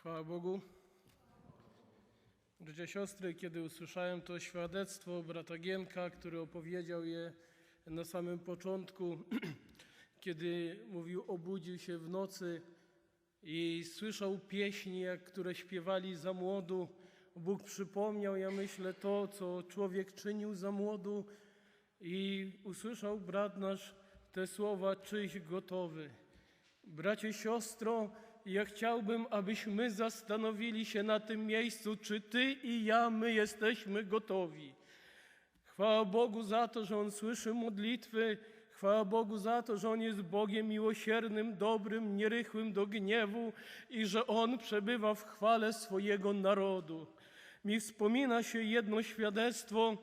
Chwała Bogu. Bracia siostry, kiedy usłyszałem to świadectwo brata Gienka, który opowiedział je na samym początku, kiedy mówił, obudził się w nocy i słyszał pieśni, jak które śpiewali za młodu. Bóg przypomniał, ja myślę, to, co człowiek czynił za młodu i usłyszał brat nasz te słowa, czyś gotowy. Bracie, siostro, ja chciałbym, abyśmy zastanowili się na tym miejscu, czy ty i ja, my jesteśmy gotowi. Chwała Bogu za to, że On słyszy modlitwy. Chwała Bogu za to, że On jest Bogiem miłosiernym, dobrym, nierychłym do gniewu i że On przebywa w chwale swojego narodu. Mi wspomina się jedno świadectwo,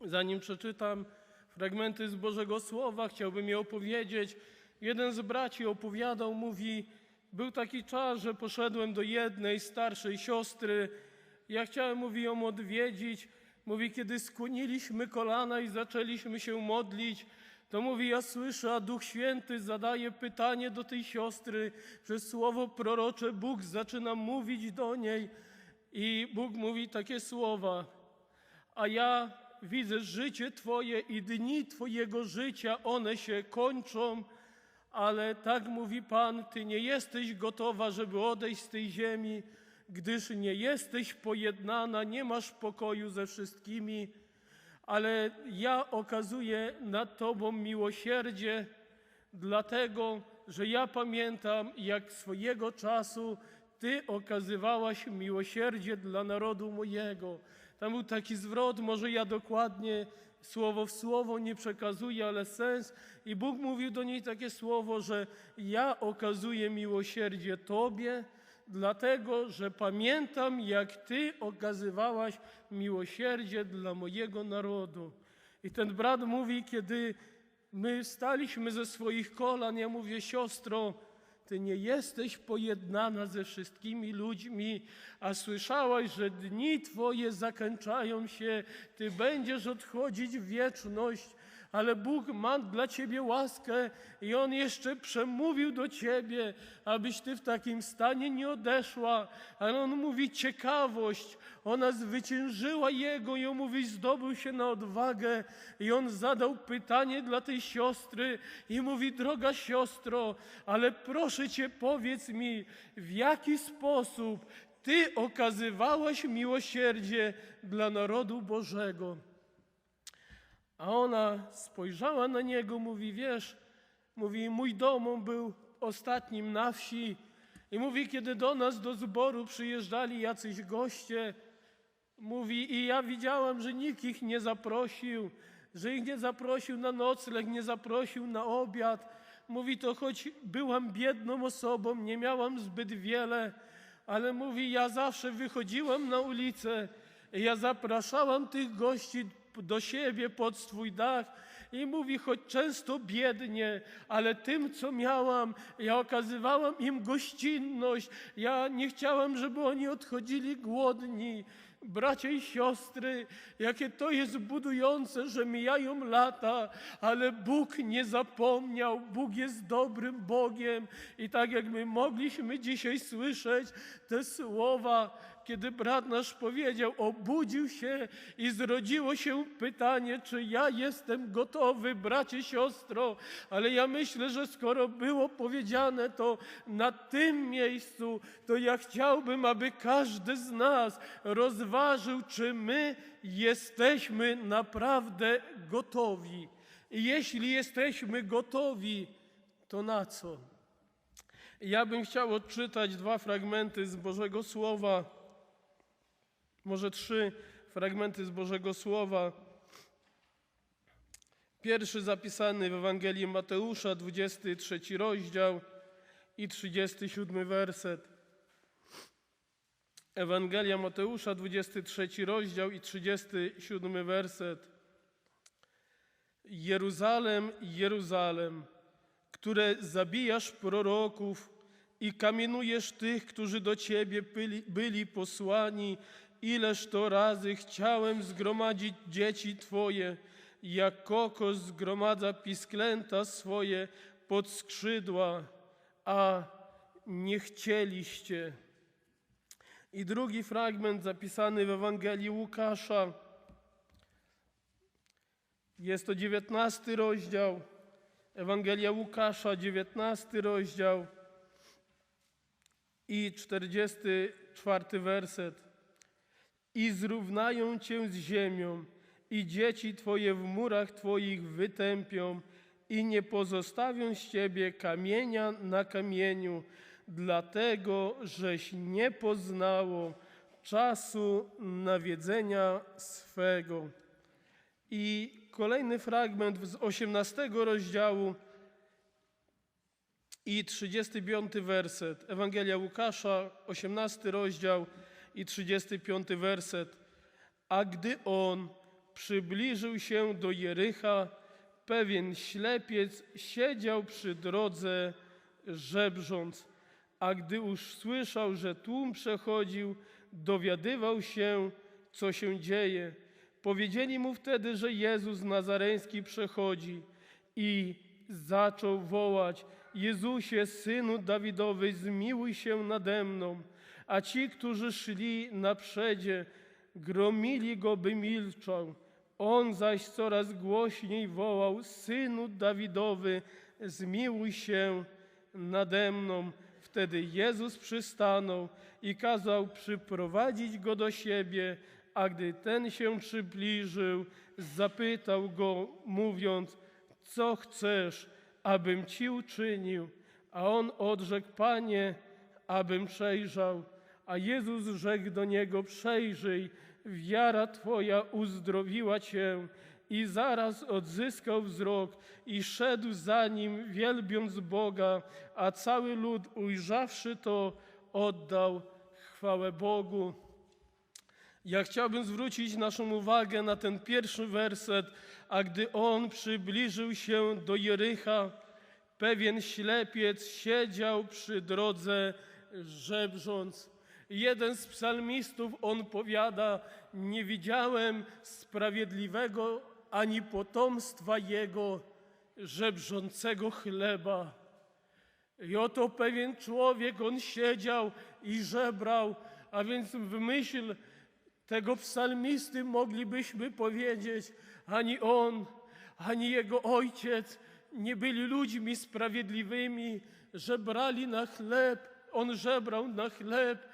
zanim przeczytam fragmenty z Bożego Słowa, chciałbym je opowiedzieć. Jeden z braci opowiadał, mówi, był taki czas, że poszedłem do jednej starszej siostry. Ja chciałem, mówi, ją odwiedzić. Mówi, kiedy skłoniliśmy kolana i zaczęliśmy się modlić, to mówi, ja słyszę, a Duch Święty zadaje pytanie do tej siostry, przez słowo prorocze Bóg zaczyna mówić do niej i Bóg mówi takie słowa, a ja widzę życie Twoje i dni Twojego życia, one się kończą, ale tak mówi Pan, Ty nie jesteś gotowa, żeby odejść z tej ziemi, gdyż nie jesteś pojednana, nie masz pokoju ze wszystkimi, ale ja okazuję nad Tobą miłosierdzie, dlatego że ja pamiętam, jak swojego czasu Ty okazywałaś miłosierdzie dla narodu mojego. Tam był taki zwrot, może ja dokładnie słowo w słowo nie przekazuję, ale sens. I Bóg mówił do niej takie słowo, że ja okazuję miłosierdzie Tobie, dlatego że pamiętam, jak Ty okazywałaś miłosierdzie dla mojego narodu. I ten brat mówi, kiedy my wstaliśmy ze swoich kolan, ja mówię, siostro, ty nie jesteś pojednana ze wszystkimi ludźmi, a słyszałaś, że dni Twoje zakończają się, Ty będziesz odchodzić w wieczność, ale Bóg ma dla Ciebie łaskę i On jeszcze przemówił do Ciebie, abyś Ty w takim stanie nie odeszła. Ale On mówi ciekawość, ona zwyciężyła Jego i On mówi zdobył się na odwagę i On zadał pytanie dla tej siostry i mówi droga siostro, ale proszę Cię powiedz mi, w jaki sposób Ty okazywałaś miłosierdzie dla narodu Bożego. A ona spojrzała na niego, mówi, wiesz, mówi, mój dom był ostatnim na wsi i mówi, kiedy do nas do zboru przyjeżdżali jacyś goście, mówi, i ja widziałam, że nikt ich nie zaprosił, że ich nie zaprosił na nocleg, nie zaprosił na obiad. Mówi, to choć byłam biedną osobą, nie miałam zbyt wiele, ale mówi, ja zawsze wychodziłam na ulicę, ja zapraszałam tych gości do siebie pod swój dach i mówi, choć często biednie, ale tym, co miałam, ja okazywałam im gościnność. Ja nie chciałam, żeby oni odchodzili głodni. Bracia i siostry, jakie to jest budujące, że mijają lata, ale Bóg nie zapomniał. Bóg jest dobrym Bogiem. I tak jak my mogliśmy dzisiaj słyszeć te słowa, kiedy brat nasz powiedział, obudził się i zrodziło się pytanie, czy ja jestem gotowy, bracie, siostro. Ale ja myślę, że skoro było powiedziane to na tym miejscu, to ja chciałbym, aby każdy z nas rozważył, czy my jesteśmy naprawdę gotowi. I jeśli jesteśmy gotowi, to na co? Ja bym chciał odczytać dwa fragmenty z Bożego Słowa może trzy fragmenty z Bożego Słowa. Pierwszy zapisany w Ewangelii Mateusza, 23 rozdział i 37 werset. Ewangelia Mateusza, 23 rozdział i 37 werset. Jeruzalem, Jeruzalem, które zabijasz proroków i kamienujesz tych, którzy do ciebie byli, byli posłani, ileż to razy chciałem zgromadzić dzieci Twoje, jak kokos zgromadza pisklęta swoje pod skrzydła, a nie chcieliście. I drugi fragment zapisany w Ewangelii Łukasza. Jest to 19 rozdział. Ewangelia Łukasza, 19 rozdział i 44 werset. I zrównają cię z ziemią, i dzieci twoje w murach twoich wytępią, i nie pozostawią z ciebie kamienia na kamieniu, dlatego żeś nie poznało czasu nawiedzenia swego. I kolejny fragment z 18 rozdziału i 35 werset. Ewangelia Łukasza, 18 rozdział i 35 werset. A gdy on przybliżył się do Jericha, pewien ślepiec siedział przy drodze, żebrząc. A gdy już słyszał, że tłum przechodził, dowiadywał się, co się dzieje. Powiedzieli mu wtedy, że Jezus Nazareński przechodzi i zaczął wołać: Jezusie, synu Dawidowy, zmiłuj się nade mną. A ci, którzy szli naprzedzie, gromili go, by milczał. On zaś coraz głośniej wołał: Synu Dawidowy, zmiłuj się nade mną. Wtedy Jezus przystanął i kazał przyprowadzić go do siebie, a gdy ten się przybliżył, zapytał go, mówiąc: Co chcesz, abym ci uczynił? A on odrzekł: Panie, abym przejrzał. A Jezus rzekł do niego: Przejrzyj, wiara twoja uzdrowiła cię. I zaraz odzyskał wzrok i szedł za nim, wielbiąc Boga, a cały lud, ujrzawszy to, oddał chwałę Bogu. Ja chciałbym zwrócić naszą uwagę na ten pierwszy werset. A gdy on przybliżył się do Jericha, pewien ślepiec siedział przy drodze, żebrząc. Jeden z psalmistów, on powiada, nie widziałem sprawiedliwego ani potomstwa jego żebrzącego chleba. I oto pewien człowiek, on siedział i żebrał, a więc w myśl tego psalmisty moglibyśmy powiedzieć, ani on, ani jego ojciec nie byli ludźmi sprawiedliwymi, żebrali na chleb, on żebrał na chleb,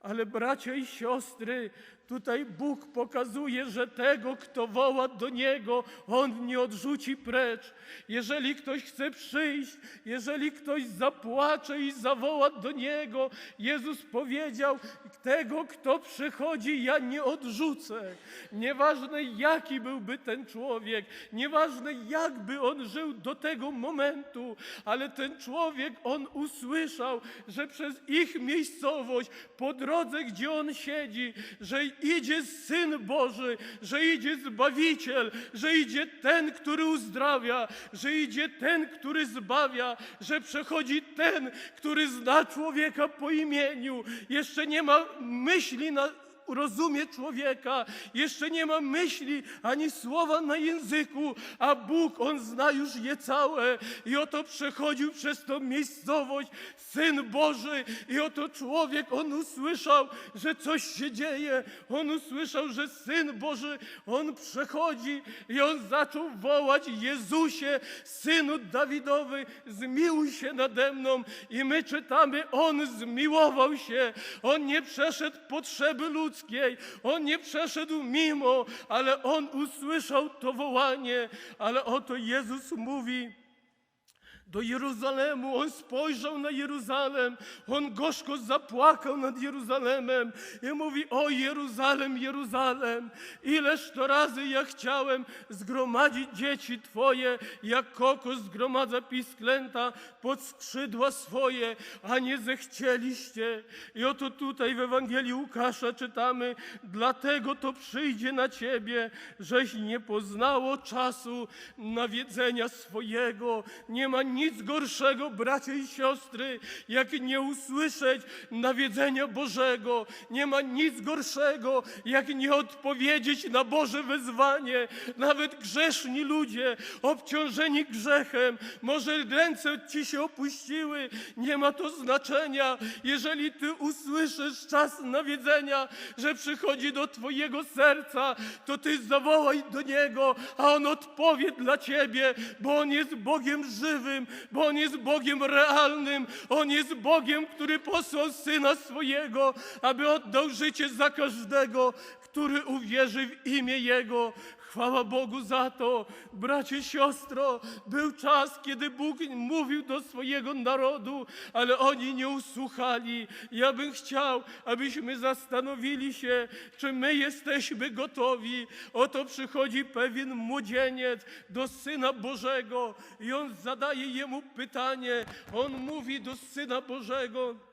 ale bracia i siostry, tutaj Bóg pokazuje, że tego, kto woła do Niego, On nie odrzuci precz. Jeżeli ktoś chce przyjść, jeżeli ktoś zapłacze i zawoła do Niego, Jezus powiedział, tego, kto przychodzi, ja nie odrzucę. Nieważne, jaki byłby ten człowiek, nieważne, jakby on żył do tego momentu, ale ten człowiek, on usłyszał, że przez ich miejscowość, po drodze, gdzie on siedzi, że idzie Syn Boży, że idzie Zbawiciel, że idzie ten, który uzdrawia, że idzie ten, który zbawia, że przechodzi ten, który zna człowieka po imieniu. Jeszcze nie ma myśli na rozumie człowieka, jeszcze nie ma myśli ani słowa na języku, a Bóg, On zna już je całe. I oto przechodził przez tą miejscowość Syn Boży i oto człowiek, on usłyszał, że coś się dzieje. On usłyszał, że Syn Boży, On przechodzi i on zaczął wołać Jezusie, Synu Dawidowy, zmiłuj się nade mną. I my czytamy, On zmiłował się. On nie przeszedł potrzeby ludzkiej. On nie przeszedł mimo, ale On usłyszał to wołanie. Ale oto Jezus mówi, do Jeruzalemu. On spojrzał na Jeruzalem, on gorzko zapłakał nad Jeruzalemem i mówi: O Jeruzalem, Jeruzalem, ileż to razy ja chciałem zgromadzić dzieci Twoje, jak kokos zgromadza pisklęta pod skrzydła swoje, a nie zechcieliście. I oto tutaj w Ewangelii Łukasza czytamy: Dlatego to przyjdzie na Ciebie, żeś nie poznało czasu nawiedzenia swojego. Nie ma nic gorszego, bracia i siostry, jak nie usłyszeć nawiedzenia Bożego. Nie ma nic gorszego, jak nie odpowiedzieć na Boże wezwanie. Nawet grzeszni ludzie, obciążeni grzechem, może ręce ci się opuściły, nie ma to znaczenia. Jeżeli ty usłyszysz czas nawiedzenia, że przychodzi do twojego serca, to ty zawołaj do Niego, a On odpowie dla ciebie, bo On jest Bogiem żywym, bo On jest Bogiem realnym, On jest Bogiem, który posłał Syna swojego, aby oddał życie za każdego, który uwierzy w imię Jego. Chwała Bogu za to, bracie, siostro. Był czas, kiedy Bóg mówił do swojego narodu, ale oni nie usłuchali. Ja bym chciał, abyśmy zastanowili się, czy my jesteśmy gotowi. Oto przychodzi pewien młodzieniec do Syna Bożego i on zadaje jemu pytanie. On mówi do Syna Bożego.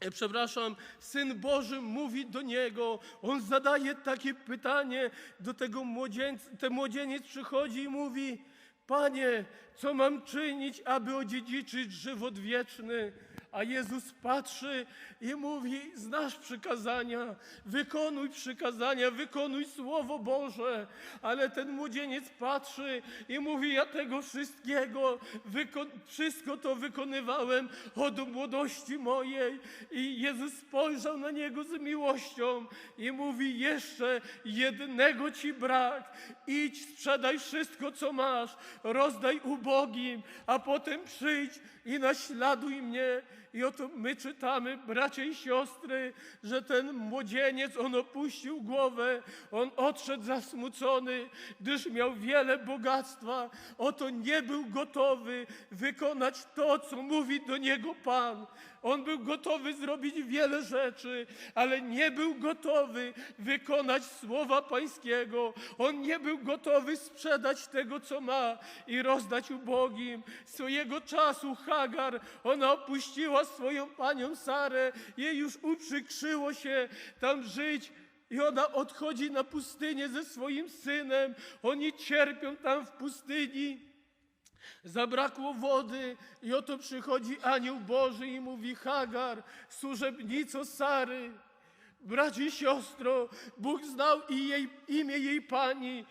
E, Przepraszam, Syn Boży mówi do niego, on zadaje takie pytanie do tego młodzieńca. Ten młodzieniec przychodzi i mówi: Panie, co mam czynić, aby odziedziczyć żywot wieczny? A Jezus patrzy i mówi: Znasz przykazania, wykonuj przykazania, wykonuj Słowo Boże. Ale ten młodzieniec patrzy i mówi: Ja tego wszystkiego, wszystko to wykonywałem od młodości mojej. I Jezus spojrzał na niego z miłością i mówi: Jeszcze jednego ci brak. Idź, sprzedaj wszystko, co masz, rozdaj ubogim, a potem przyjdź i naśladuj mnie. I oto my czytamy, bracia i siostry, że ten młodzieniec, on opuścił głowę, on odszedł zasmucony, gdyż miał wiele bogactwa. Oto nie był gotowy wykonać to, co mówi do niego Pan. On był gotowy zrobić wiele rzeczy, ale nie był gotowy wykonać słowa Pańskiego. On nie był gotowy sprzedać tego, co ma i rozdać ubogim. Swojego czasu Hagar, ona opuściła swoją panią Sarę. Jej już uprzykrzyło się tam żyć. I ona odchodzi na pustynię ze swoim synem. Oni cierpią tam w pustyni. Zabrakło wody i oto przychodzi anioł Boży i mówi Hagar, służebnico Sary. Bracie i siostro, Bóg znał i jej, imię jej pani.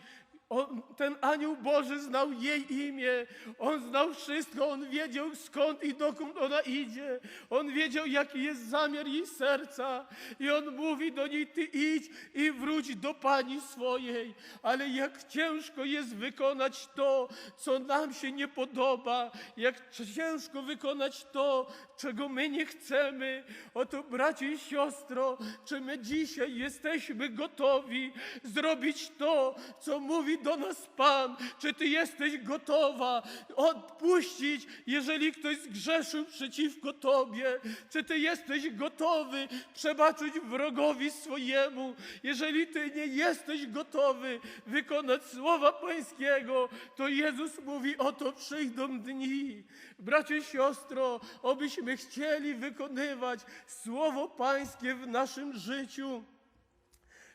On, ten anioł Boży znał jej imię. On znał wszystko. On wiedział skąd i dokąd ona idzie. On wiedział, jaki jest zamiar jej serca. I on mówi do niej, ty idź i wróć do pani swojej. Ale jak ciężko jest wykonać to, co nam się nie podoba. Jak ciężko wykonać to, czego my nie chcemy. Oto bracie i siostro, czy my dzisiaj jesteśmy gotowi zrobić to, co mówi do nas Pan? Czy ty jesteś gotowa odpuścić, jeżeli ktoś zgrzeszył przeciwko tobie? Czy ty jesteś gotowy przebaczyć wrogowi swojemu? Jeżeli ty nie jesteś gotowy wykonać słowa Pańskiego, to Jezus mówi, oto przyjdą dni. Bracie siostro, obyśmy chcieli wykonywać Słowo Pańskie w naszym życiu.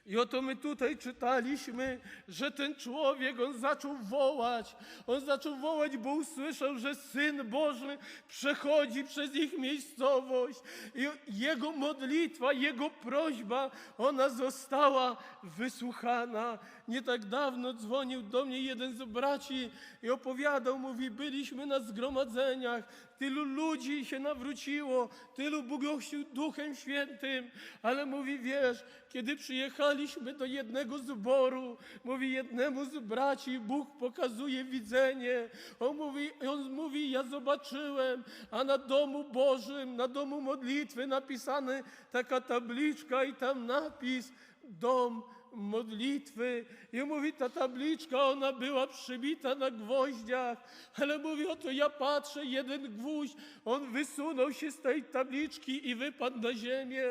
I oto my tutaj czytaliśmy, że ten człowiek, on zaczął wołać. On zaczął wołać, bo usłyszał, że Syn Boży przechodzi przez ich miejscowość. I jego modlitwa, jego prośba, ona została wysłuchana. Nie tak dawno dzwonił do mnie jeden z braci i opowiadał, mówi, byliśmy na zgromadzeniach, tylu ludzi się nawróciło, tylu Bóg ochrzcił Duchem Świętym, ale mówi, wiesz, kiedy przyjechaliśmy do jednego zboru, mówi jednemu z braci, Bóg pokazuje widzenie. On mówi, on mówi, ja zobaczyłem, a na domu Bożym, na domu modlitwy napisane taka tabliczka i tam napis dom modlitwy. I mówi, ta tabliczka, ona była przybita na gwoździach, ale mówi, oto ja patrzę, jeden gwóźdź, on wysunął się z tej tabliczki i wypadł na ziemię.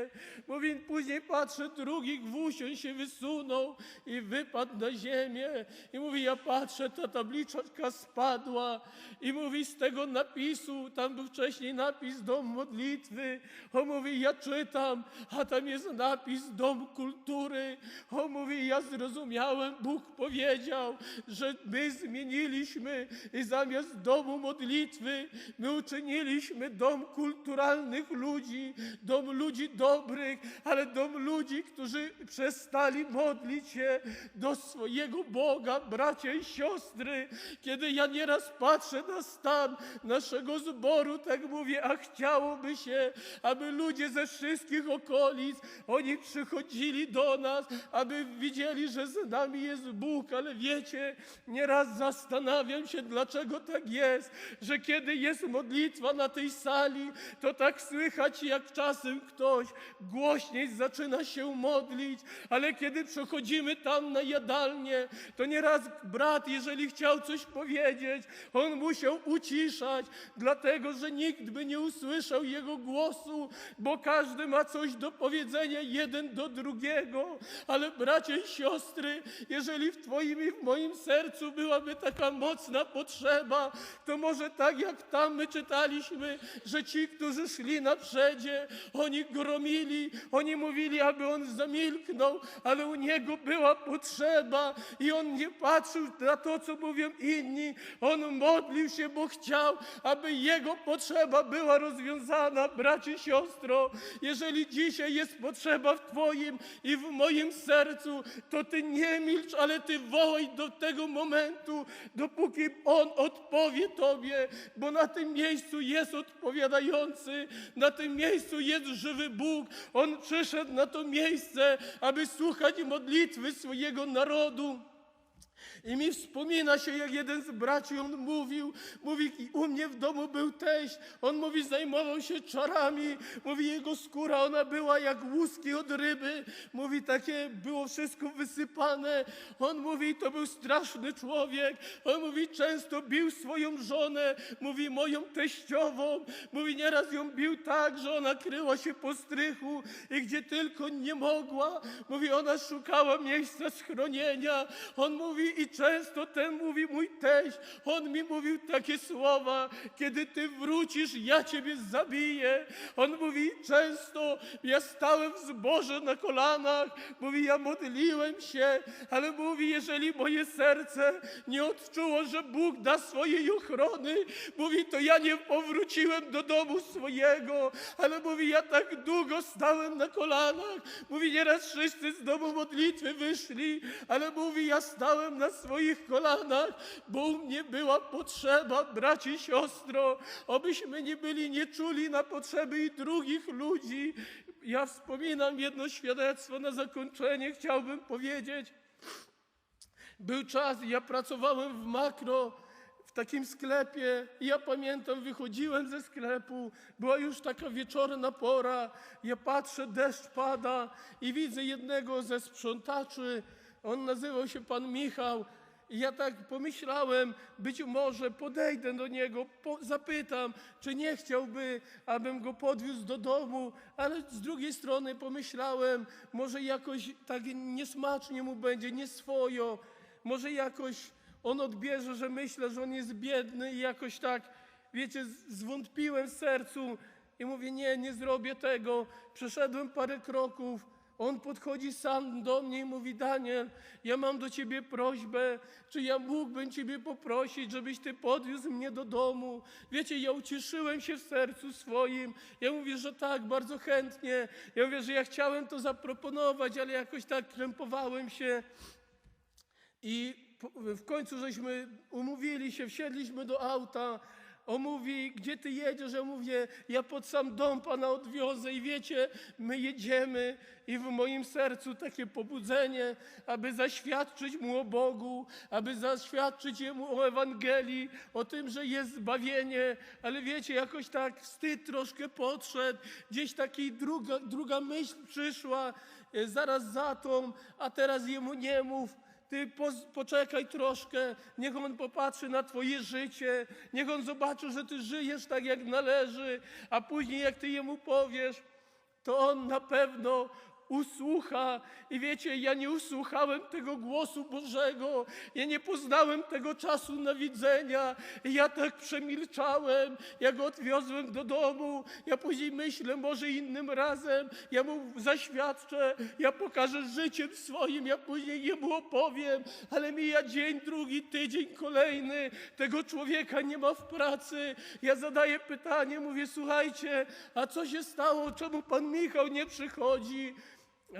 Mówi, później patrzę, drugi gwóźdź, on się wysunął i wypadł na ziemię. I mówi, ja patrzę, ta tabliczka spadła. I mówi, z tego napisu, tam był wcześniej napis dom modlitwy. On mówi, ja czytam, a tam jest napis dom kultury. On mówi, ja zrozumiałem, Bóg powiedział, że my zmieniliśmy i zamiast domu modlitwy, my uczyniliśmy dom kulturalnych ludzi, dom ludzi dobrych, ale dom ludzi, którzy przestali modlić się do swojego Boga, bracia i siostry. Kiedy ja nieraz patrzę na stan naszego zboru, tak mówię, a chciałoby się, aby ludzie ze wszystkich okolic, oni przychodzili do nas, aby widzieli, że z nami jest Bóg, ale wiecie, nieraz zastanawiam się, dlaczego tak jest, że kiedy jest modlitwa na tej sali, to tak słychać, jak czasem ktoś głośniej zaczyna się modlić, ale kiedy przechodzimy tam na jadalnię, to nieraz brat, jeżeli chciał coś powiedzieć, on musiał uciszać, dlatego że nikt by nie usłyszał jego głosu, bo każdy ma coś do powiedzenia jeden do drugiego. Ale bracia i siostry, jeżeli w Twoim i w moim sercu byłaby taka mocna potrzeba, to może tak jak tam my czytaliśmy, że ci, którzy szli na przedzie, oni gromili, oni mówili, aby on zamilknął, ale u niego była potrzeba i on nie patrzył na to, co mówią inni. On modlił się, bo chciał, aby jego potrzeba była rozwiązana. Bracie, siostro, jeżeli dzisiaj jest potrzeba w Twoim i w moim sercu, to Ty nie milcz, ale Ty wołaj do tego momentu, dopóki On odpowie Tobie, bo na tym miejscu jest odpowiadający, na tym miejscu jest żywy Bóg. On przyszedł na to miejsce, aby słuchać modlitwy swojego narodu. I mi wspomina się, jak jeden z braci, on mówił, mówi, u mnie w domu był teść, on mówi, zajmował się czarami, mówi, jego skóra, ona była jak łuski od ryby, mówi, takie było wszystko wysypane, on mówi, to był straszny człowiek, on mówi, często bił swoją żonę, mówi, moją teściową, mówi, nieraz ją bił tak, że ona kryła się po strychu i gdzie tylko nie mogła, mówi, ona szukała miejsca schronienia, on mówi, i często ten mówi mój teść, on mi mówił takie słowa, kiedy ty wrócisz, ja ciebie zabiję. On mówi często, ja stałem w zborze na kolanach, mówi, ja modliłem się, ale mówi, jeżeli moje serce nie odczuło, że Bóg da swojej ochrony, mówi, to ja nie powróciłem do domu swojego, ale mówi, ja tak długo stałem na kolanach, mówi, nieraz wszyscy z domu modlitwy wyszli, ale mówi, ja stałem na swoich kolanach, bo u mnie była potrzeba, braci siostro, obyśmy nie byli nieczuli na potrzeby i drugich ludzi. Ja wspominam jedno świadectwo na zakończenie, chciałbym powiedzieć. Był czas, ja pracowałem w makro, w takim sklepie. Ja pamiętam, wychodziłem ze sklepu, była już taka wieczorna pora. Ja patrzę, deszcz pada i widzę jednego ze sprzątaczy. On nazywał się pan Michał. I ja tak pomyślałem, być może podejdę do niego, po, zapytam, czy nie chciałby, abym go podwiózł do domu, ale z drugiej strony pomyślałem, może jakoś tak niesmacznie mu będzie, nieswojo, może jakoś on odbierze, że myślę, że on jest biedny i jakoś tak, wiecie, zwątpiłem w sercu i mówię, nie, nie zrobię tego. Przeszedłem parę kroków, on podchodzi sam do mnie i mówi, Daniel, ja mam do ciebie prośbę, czy ja mógłbym ciebie poprosić, żebyś ty podwiózł mnie do domu. Wiecie, ja ucieszyłem się w sercu swoim. Ja mówię, że tak, bardzo chętnie. Ja mówię, że ja chciałem to zaproponować, ale jakoś tak krępowałem się. I w końcu żeśmy umówili się, wsiedliśmy do auta. On mówi, gdzie ty jedziesz? Ja mówię, ja pod sam dom pana odwiozę i wiecie, my jedziemy i w moim sercu takie pobudzenie, aby zaświadczyć mu o Bogu, aby zaświadczyć jemu o Ewangelii, o tym, że jest zbawienie, ale wiecie, jakoś tak wstyd troszkę podszedł, gdzieś taki druga, druga myśl przyszła, e, zaraz za tą, a teraz jemu nie mów, ty poczekaj troszkę, niech on popatrzy na twoje życie, niech on zobaczy, że ty żyjesz tak jak należy, a później jak ty jemu powiesz, to on na pewno usłucha. I wiecie, ja nie usłuchałem tego głosu Bożego, ja nie poznałem tego czasu nawidzenia. Ja tak przemilczałem, ja go odwiozłem do domu. Ja później myślę, może innym razem, ja mu zaświadczę, ja pokażę życiem swoim, ja później jemu opowiem, ale mija dzień, drugi, tydzień, kolejny. Tego człowieka nie ma w pracy. Ja zadaję pytanie, mówię, słuchajcie, a co się stało? Czemu pan Michał nie przychodzi?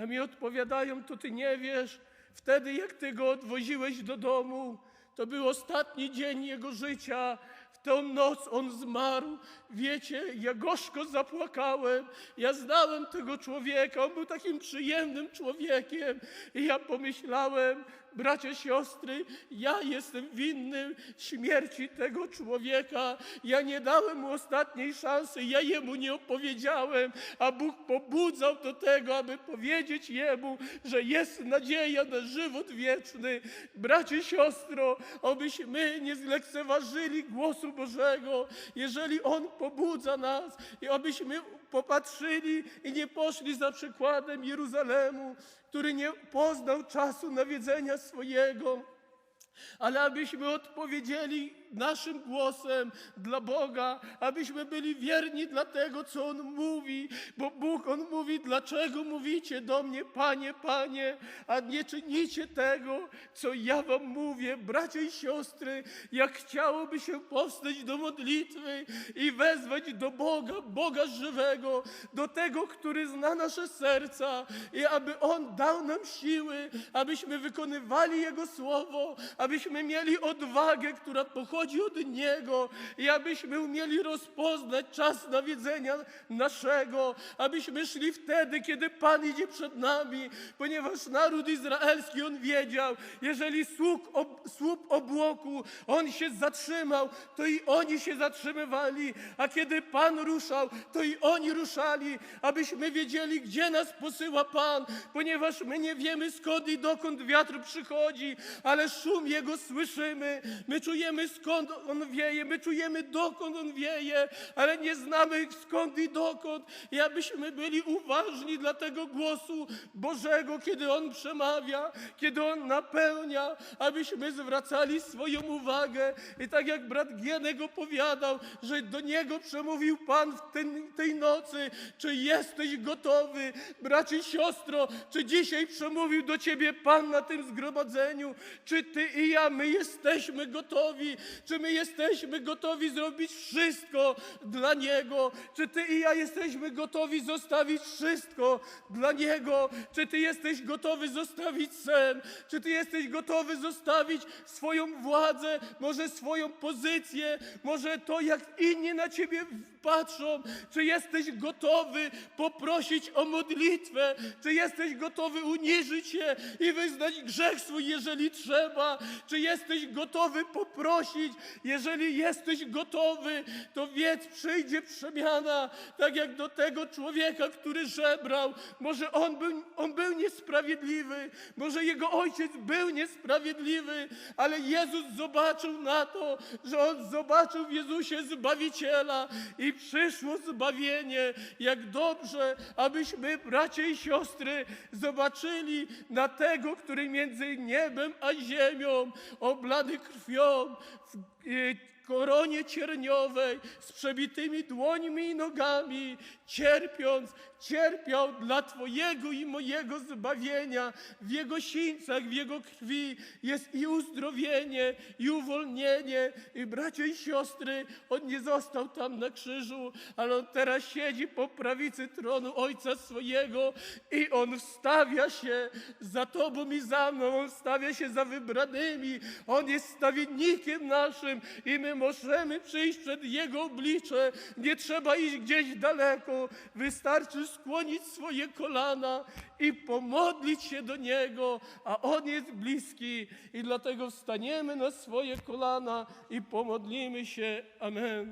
A mi odpowiadają, to ty nie wiesz. Wtedy, jak ty go odwoziłeś do domu, to był ostatni dzień jego życia. Tę noc on zmarł. Wiecie, ja gorzko zapłakałem. Ja znałem tego człowieka. On był takim przyjemnym człowiekiem. I ja pomyślałem, bracia, siostry, ja jestem winny śmierci tego człowieka. Ja nie dałem mu ostatniej szansy, ja jemu nie opowiedziałem, a Bóg pobudzał do tego, aby powiedzieć jemu, że jest nadzieja na żywot wieczny. Bracie, siostro, obyśmy nie zlekceważyli głosu Bożego, jeżeli On pobudza nas i abyśmy popatrzyli i nie poszli za przykładem Jeruzalemu, który nie poznał czasu nawiedzenia swojego, ale abyśmy odpowiedzieli naszym głosem dla Boga, abyśmy byli wierni dla tego, co On mówi, bo Bóg, On mówi, dlaczego mówicie do mnie, Panie, Panie, a nie czynicie tego, co ja Wam mówię. Bracia i siostry, jak chciałoby się powstać do modlitwy i wezwać do Boga, Boga żywego, do tego, który zna nasze serca i aby On dał nam siły, abyśmy wykonywali Jego słowo, abyśmy mieli odwagę, która pochodzi od Niego i abyśmy umieli rozpoznać czas nawiedzenia naszego, abyśmy szli wtedy, kiedy Pan idzie przed nami, ponieważ naród izraelski, on wiedział, jeżeli ob, słup obłoku, on się zatrzymał, to i oni się zatrzymywali, a kiedy Pan ruszał, to i oni ruszali, abyśmy wiedzieli, gdzie nas posyła Pan, ponieważ my nie wiemy skąd i dokąd wiatr przychodzi, ale szum Jego słyszymy, my czujemy skąd On wieje, my czujemy dokąd On wieje, ale nie znamy skąd i dokąd. I abyśmy byli uważni dla tego głosu Bożego, kiedy On przemawia, kiedy On napełnia, abyśmy zwracali swoją uwagę. I tak jak brat Gienek opowiadał, że do Niego przemówił Pan w ten, tej nocy, czy jesteś gotowy, bracie, siostro, czy dzisiaj przemówił do Ciebie Pan na tym zgromadzeniu, czy Ty i ja, my jesteśmy gotowi, czy my jesteśmy gotowi zrobić wszystko dla Niego, czy Ty i ja jesteśmy gotowi zostawić wszystko dla Niego, czy Ty jesteś gotowy zostawić sen, czy Ty jesteś gotowy zostawić swoją władzę, może swoją pozycję, może to, jak inni na Ciebie patrzą, czy jesteś gotowy poprosić o modlitwę, czy jesteś gotowy uniżyć się i wyznać grzech swój, jeżeli trzeba, czy jesteś gotowy poprosić, jeżeli jesteś gotowy, to wiedz, przyjdzie przemiana, tak jak do tego człowieka, który żebrał. Może on był, on był niesprawiedliwy, może jego ojciec był niesprawiedliwy, ale Jezus zobaczył na to, że on zobaczył w Jezusie Zbawiciela i przyszło zbawienie. Jak dobrze, abyśmy, bracia i siostry, zobaczyli na tego, który między niebem a ziemią, oblany krwią, it, koronie cierniowej, z przebitymi dłońmi i nogami, cierpiąc, cierpiał dla Twojego i mojego zbawienia. W Jego sińcach, w Jego krwi jest i uzdrowienie, i uwolnienie. I bracia i siostry, On nie został tam na krzyżu, ale On teraz siedzi po prawicy tronu Ojca swojego i On wstawia się za Tobą i za mną. On wstawia się za wybranymi. On jest stawiennikiem naszym i my możemy przyjść przed Jego oblicze. Nie trzeba iść gdzieś daleko. Wystarczy skłonić swoje kolana i pomodlić się do Niego, a On jest bliski. I dlatego wstaniemy na swoje kolana i pomodlimy się. Amen.